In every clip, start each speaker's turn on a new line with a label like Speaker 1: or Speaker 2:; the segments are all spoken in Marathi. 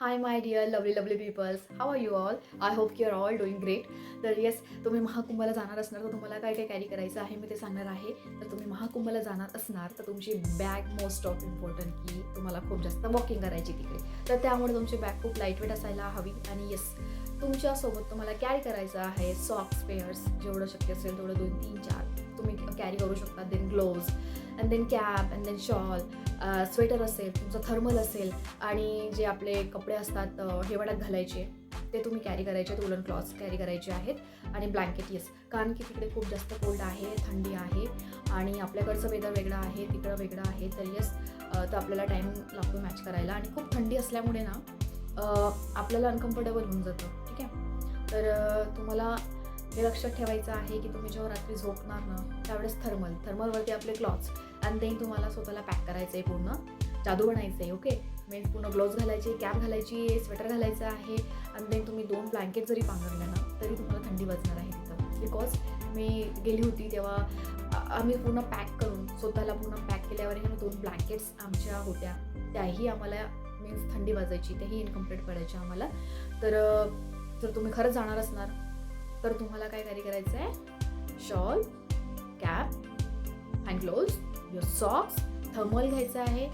Speaker 1: Hi my dear lovely lovely peoples how are you all I hope you are all doing great तर येस तुम्ही महाकुंभला जाणार असणार तर तुम्हाला काय काय कॅरी करायचं आहे मी ते सांगणार आहे. तर तुम्ही महाकुंभला जाणार असणार तर तुमची बॅग मोस्ट ऑफ इम्पॉर्टंट की तुम्हाला खूप जास्त वॉकिंग करायची तिकडे. तर त्यामुळे तुमची बॅग खूप लाईटवेट असायला हवी. आणि येस तुमच्यासोबत तुम्हाला कॅरी करायचं आहे सॉक्स पेअर्स जेवढं शक्य असेल तेवढं दोन तीन चार तुम्ही कॅरी करू शकता. Then gloves and then cap and then shawl sweater असेल तुमचं थर्मल असेल आणि जे आपले कपडे असतात हिवाळ्यात घालायचे ते तुम्ही कॅरी करायचे आहेत उलन क्लॉथ्स कॅरी करायचे आहेत आणि ब्लँकेट येस कारण की तिकडे खूप जास्त कोल्ड आहे थंडी आहे आणि आपल्याकडचं वेदर वेगळं आहे तिकडं वेगळं आहे तर येस तर आपल्याला टाईम लागतो मॅच करायला आणि खूप थंडी असल्यामुळे ना आपल्याला अनकम्फर्टेबल होऊन जातं ठीक आहे? तर तुम्हाला हे लक्षात ठेवायचं आहे की तुम्ही जेव्हा रात्री झोपणार ना त्यावेळेस थर्मल थर्मलवरती आपले क्लॉथ्स आणि देन तुम्हाला स्वतःला पॅक करायचं आहे पूर्ण. जादू बनायचं आहे ओके मीन्स पूर्ण ग्लोव्ज घालायचे कॅप घालायची आहे स्वेटर घालायचं आहे. आणि देन तुम्ही दोन ब्लँकेट जरी पांघरल्या ना तरी तुम्हाला थंडी वाजणार आहे तिथं. बिकॉज मी गेली होती तेव्हा आम्ही पूर्ण पॅक करून स्वतःला पूर्ण पॅक केल्यावर आम्ही दोन ब्लँकेट्स आमच्या होत्या. त्याही आम्हाला मीन्स थंडी वाजायची त्याही इनकम्प्लीट पडायच्या आम्हाला. तर जर तुम्ही खरंच जाणार असणार तर तुम्हाला काय कॅरी करायचं आहे shawl cap hand gloves your socks thermal घ्यायचं आहे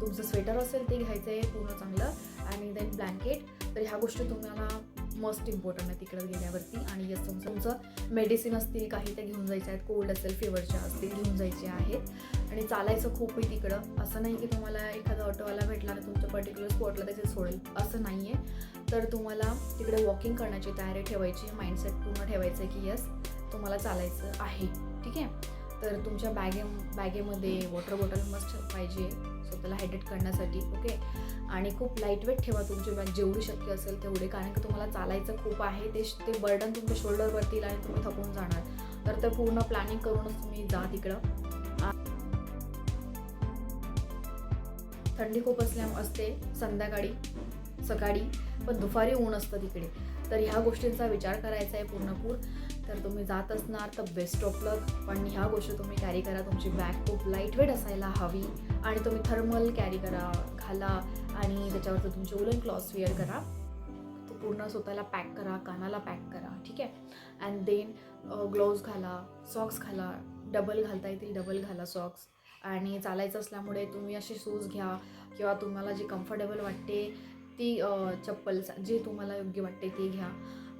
Speaker 1: तुमचं स्वेटर असेल ते घ्यायचं आहे पूर्ण चांगलं. आणि देन ब्लँकेट तर ह्या गोष्टी तुम्हाला मस्ट इम्पॉर्टंट आहे तिकडे गेल्यावरती. आणि यस तुमचं तुमचं मेडिसिन असतील काही ते घेऊन जायचे आहेत. कोल्ड असेल फिवरच्या असतील घेऊन जायचे आहेत. आणि चालायचं खूप आहे तिकडं. असं नाही की तुम्हाला एखादा ऑटोवाला भेटला आणि तुमच्या पर्टिक्युलर स्पॉटला त्याचे सोडेल. असं नाही आहे तर तुम्हाला तिकडे वॉकिंग करण्याची तयारी ठेवायची. माइंडसेट पूर्ण ठेवायचं आहे की यस तुम्हाला चालायचं आहे. ठीक आहे? तर तुमच्या बॅगे बॅगेमध्ये वॉटर बॉटल मस्ट पाहिजे. स्वतःला हायड्रेट करण्यासाठी ओके आणि खूप लाईटवेट ठेवा तुमची बॅग जेवढी शक्य असेल तेवढे. कारण की तुम्हाला चालायचं खूप आहे. ते ते बर्डन तुमच्या शोल्डरवरती येईल आणि तुम्ही थकून जाणार. तर ते पूर्ण प्लॅनिंग करूनच तुम्ही जा तिकडं. आ- थंडी खूप असल्या असते. संध्याकाळी सकाळी. पण दुपारी ऊन असतं तिकडे. तर ह्या गोष्टींचा विचार करायचा आहे पूर्णपूर. तर तुम्ही जात असणार तर बेस्ट ऑफ लक पण ह्या गोष्टी तुम्ही कॅरी करा. तुमची बॅग खूप लाईटवेट असायला हवी. आणि तुम्ही थर्मल कॅरी करा घाला. आणि त्याच्यावरती तुमचे उलन क्लॉथ वेअर करा. तो पूर्ण स्वतःला पॅक करा कानाला पॅक करा. ठीक आहे? अँड देन ग्लोव्ज घाला सॉक्स घाला. डबल घालता येतील डबल घाला सॉक्स आणि चालायचं असल्यामुळे तुम्ही असे शूज घ्या. किंवा तुम्हाला जे कम्फर्टेबल वाटते ती चप्पल जे तुम्हाला योग्य वाटते ते घ्या.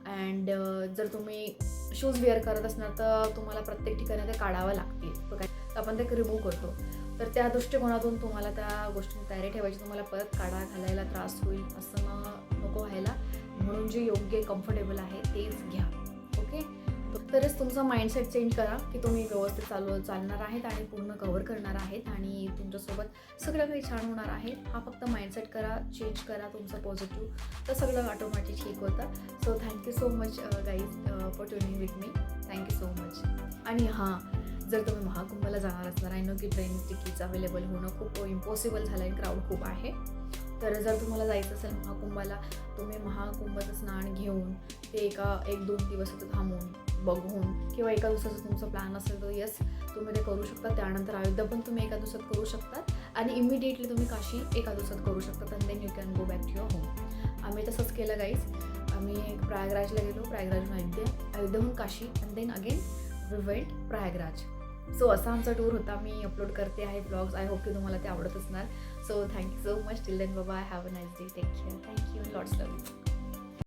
Speaker 1: अँड जर तुम्ही शूज वेअर करत असणार तर तुम्हाला प्रत्येक ठिकाणी ते काढावं लागतील. काय तर आपण ते रिमूव्ह करतो. तर त्या दृष्टिकोनातून तुम्हाला त्या गोष्टी तयारी ठेवायची तुम्हाला परत काढा घालायला त्रास होईल असं नको व्हायला. म्हणून जे योग्य कम्फर्टेबल आहे तेच घ्या. तरच तुमचा माइंडसेट चेंज करा की तुम्ही व्यवस्थित चालू चालणार आहेत आणि पूर्ण कव्हर करणार आहेत आणि तुमच्यासोबत सगळं काही छान होणार आहे. हा फक्त माइंडसेट करा चेंज करा तुमचं पॉझिटिव्ह तर सगळं ऑटोमॅटिक ठीक होतं. So thank you so much guys for tuning with me thank you so much आणि हां जर तुम्ही महाकुंभाला जाणार असणार आय नो की ट्रेन तिकीट्स अवेलेबल होणं खूप इम्पॉसिबल झालं आहे क्राऊड खूप आहे. तर जर तुम्हाला जायचं असेल महाकुंभाला तुम्ही महाकुंभाचं स्नान घेऊन ते एका एक दोन दिवसाचं थांबून बघून किंवा एका दिवसाचं तुमचं प्लॅन असेल तर येस तुम्ही ते करू शकता. त्यानंतर अयोध्या पण तुम्ही एका दिवसात करू शकतात. आणि इमिडिएटली तुम्ही काशी एका दिवसात करू शकतात and then you can go back to your home आम्ही तसंच केलं गाईज आम्ही प्रयागराजला गेलो. प्रयागराजहून Ayodhya अयोध्याहून Kashi and then again we went Prayagraj. So असा आमचा टूर होता. मी अपलोड करते आहे ब्लॉग्स आय होप की तुम्हाला ते आवडत असणार. So thank you so much till then बाबा have a nice day take care thank you lots love